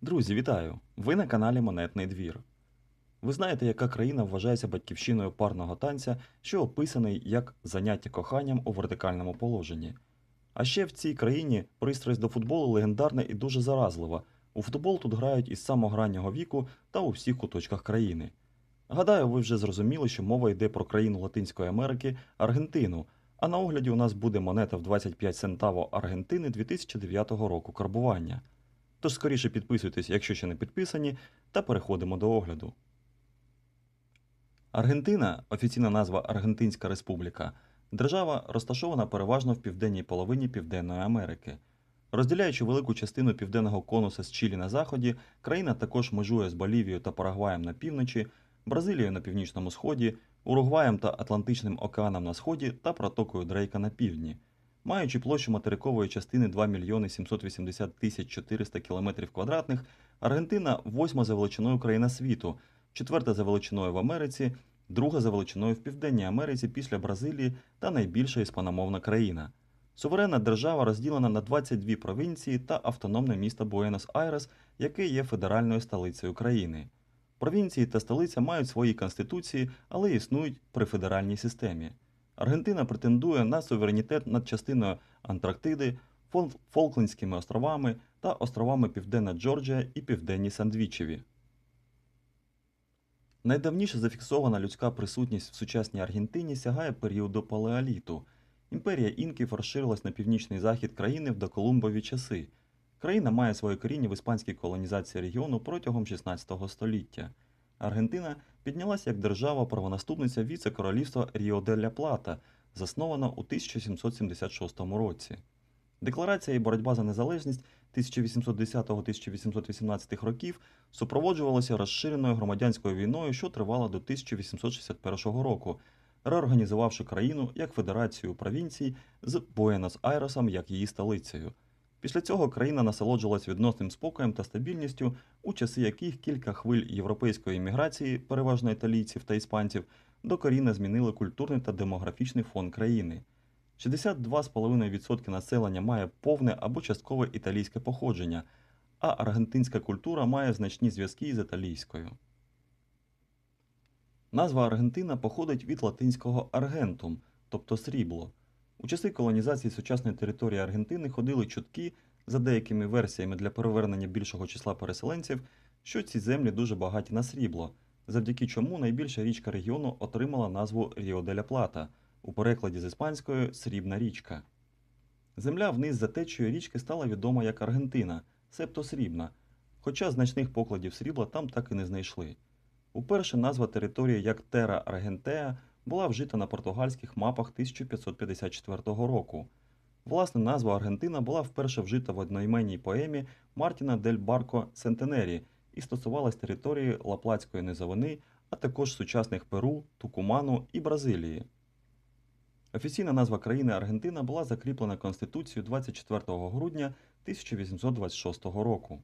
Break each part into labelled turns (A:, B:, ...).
A: Друзі, вітаю! Ви на каналі Монетний двір. Ви знаєте, яка країна вважається батьківщиною парного танця, що описаний як заняття коханням у вертикальному положенні. А ще в цій країні пристрасть до футболу легендарна і дуже заразлива. У футбол тут грають із самого раннього віку та у всіх куточках країни. Гадаю, ви вже зрозуміли, що мова йде про країну Латинської Америки Аргентину. А на огляді у нас буде монета в 25 центаво Аргентини 2009 року карбування. Тож скоріше підписуйтесь, якщо ще не підписані, та переходимо до огляду. Аргентина, офіційна назва Аргентинська Республіка, держава розташована переважно в південній половині Південної Америки. Розділяючи велику частину південного конуса з Чилі на заході, країна також межує з Болівією та Парагваєм на півночі, Бразилією на північному сході, Уругваєм та Атлантичним океаном на сході та протокою Дрейка на півдні. Маючи площу материкової частини 2 мільйони 780 тисяч 400 кілометрів квадратних, Аргентина восьма за величиною країна світу, четверта за величиною в Америці, друга за величиною в Південній Америці після Бразилії та найбільша іспаномовна країна. Суверенна держава розділена на 22 провінції та автономне місто Буенос-Айрес, яке є федеральною столицею країни. Провінції та столиця мають свої конституції, але існують при федеральній системі. Аргентина претендує на суверенітет над частиною Антарктиди, Фолклендськими островами та островами Південна Джорджія і Південні Сандвічеві. Найдавніше зафіксована людська присутність в сучасній Аргентині сягає періоду палеоліту. Імперія інків розширилась на північний захід країни в доколумбові часи. Країна має своє коріння в іспанській колонізації регіону протягом 16 століття. Аргентина піднялася як держава-правонаступниця віце-королівства Ріо де ля Плата, заснована у 1776 році. Декларація і боротьба за незалежність 1810-1818 років супроводжувалася розширеною громадянською війною, що тривала до 1861 року, реорганізувавши країну як федерацію провінцій з Буенос-Айресом як її столицею. Після цього країна насолоджувалась відносним спокоєм та стабільністю, у часи яких кілька хвиль європейської імміграції, переважно італійців та іспанців, докорінно змінили культурний та демографічний фон країни. 62,5% населення має повне або часткове італійське походження, а аргентинська культура має значні зв'язки з італійською. Назва Аргентина походить від латинського аргентум, тобто срібло. У часи колонізації сучасної території Аргентини ходили чутки, за деякими версіями для перевернення більшого числа переселенців, що ці землі дуже багаті на срібло, завдяки чому найбільша річка регіону отримала назву Ріо де ля Плата, у перекладі з іспанської срібна річка. Земля вниз за течією річки стала відома як Аргентина, себто срібна, хоча значних покладів срібла там так і не знайшли. Уперше назва території як Тера Аргентеа була вжита на португальських мапах 1554 року. Власне, назва Аргентина була вперше вжита в одноіменній поемі Мартіна дель Барко Сентенері і стосувалась території Лаплатської низовини, а також сучасних Перу, Тукуману і Бразилії. Офіційна назва країни Аргентина була закріплена Конституцією 24 грудня 1826 року.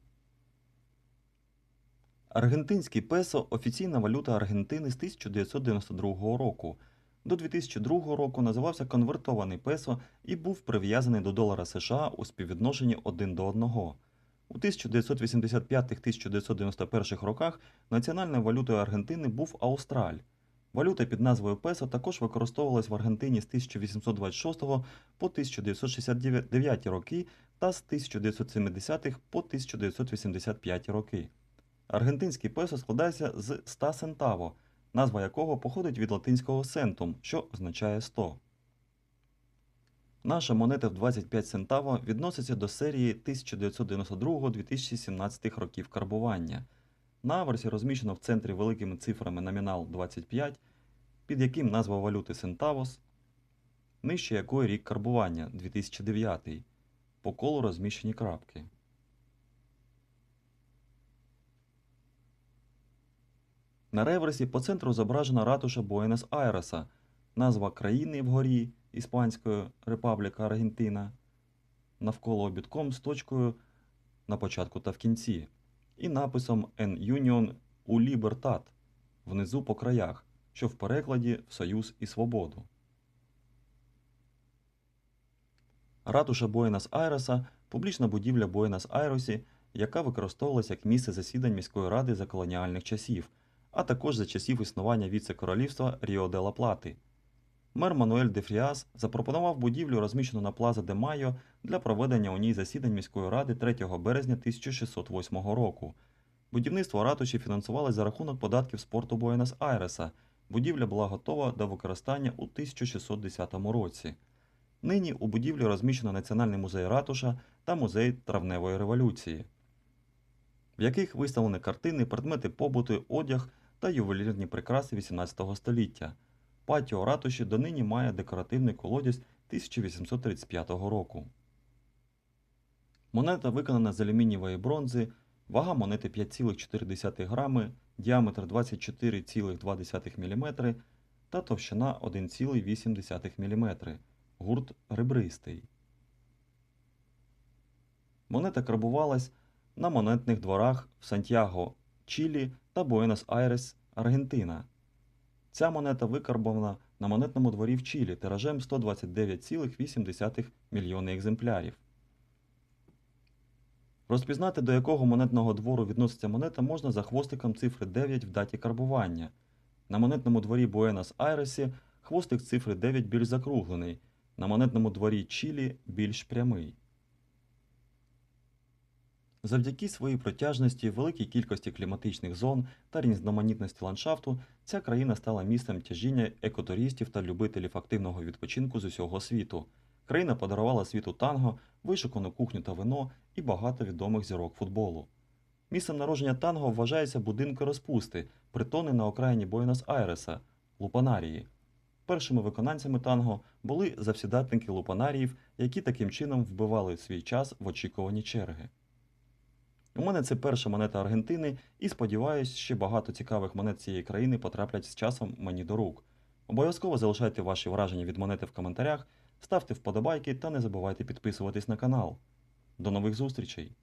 A: Аргентинський песо офіційна валюта Аргентини з 1992 року. До 2002 року називався конвертований песо і був прив'язаний до долара США у співвідношенні 1 до 1. У 1985-1991 роках національною валютою Аргентини був Аустраль. Валюта під назвою песо також використовувалась в Аргентині з 1826 по 1969 роки та з 1970 по 1985 роки. Аргентинський песо складається з 100 центаво, назва якого походить від латинського сентум, що означає 100. Наша монета в 25 центаво відноситься до серії 1992-2017 років карбування. На аверсі розміщено в центрі великими цифрами номінал 25, під яким назва валюти Центавос, нижче якої рік карбування 2009, по колу розміщені крапки. На реверсі по центру зображена ратуша Буенос-Айреса, назва країни вгорі Іспанської Репабліка Аргентина, навколо обідком з точкою на початку та в кінці, і написом En Union у Libertad внизу по краях, що в перекладі в Союз і Свободу. Ратуша Буенос-Айреса публічна будівля Буенос-Айресі, яка використовувалася як місце засідань міської ради за колоніальних часів, а також за часів існування віце-королівства Ріо де ла Плати. Мер Мануель де Фріас запропонував будівлю, розміщену на Плаза де Майо, для проведення у ній засідань міської ради 3 березня 1608 року. Будівництво ратуші фінансувалось за рахунок податків з порту Буенос-Айреса. Будівля була готова до використання у 1610 році. Нині у будівлі розміщено Національний музей ратуша та музей травневої революції, в яких виставлені картини, предмети побуту, одяг та ювелірні прикраси XVIII століття. Патіо ратуші донині має декоративний колодязь 1835 року. Монета виконана з алюмінієвої бронзи, вага монети 5,4 грами, діаметр 24,2 мм та товщина 1,8 мм. Гурт ребристий. Монета карбувалась на монетних дворах в Сантьяго, Чилі та Буенос-Айрес, Аргентина. Ця монета викарбована на монетному дворі в Чилі тиражем 129,8 мільйони екземплярів. Розпізнати, до якого монетного двору відноситься монета, можна за хвостиком цифри 9 в даті карбування. На монетному дворі Буенос-Айресі хвостик цифри 9 більш закруглений, на монетному дворі Чилі більш прямий. Завдяки своїй протяжності, великій кількості кліматичних зон та різноманітності ландшафту, ця країна стала місцем тяжіння екотуристів та любителів активного відпочинку з усього світу. Країна подарувала світу танго, вишукану кухню та вино і багато відомих зірок футболу. Місцем народження танго вважається будинки розпусти, притони на окраїні Буенос-Айреса, Лупанарії. Першими виконанцями танго були завсідатники лупанаріїв, які таким чином вбивали свій час в очікуванні черги. У мене це перша монета Аргентини, і сподіваюсь, ще багато цікавих монет цієї країни потраплять з часом мені до рук. Обов'язково залишайте ваші враження від монети в коментарях, ставте вподобайки та не забувайте підписуватись на канал. До нових зустрічей!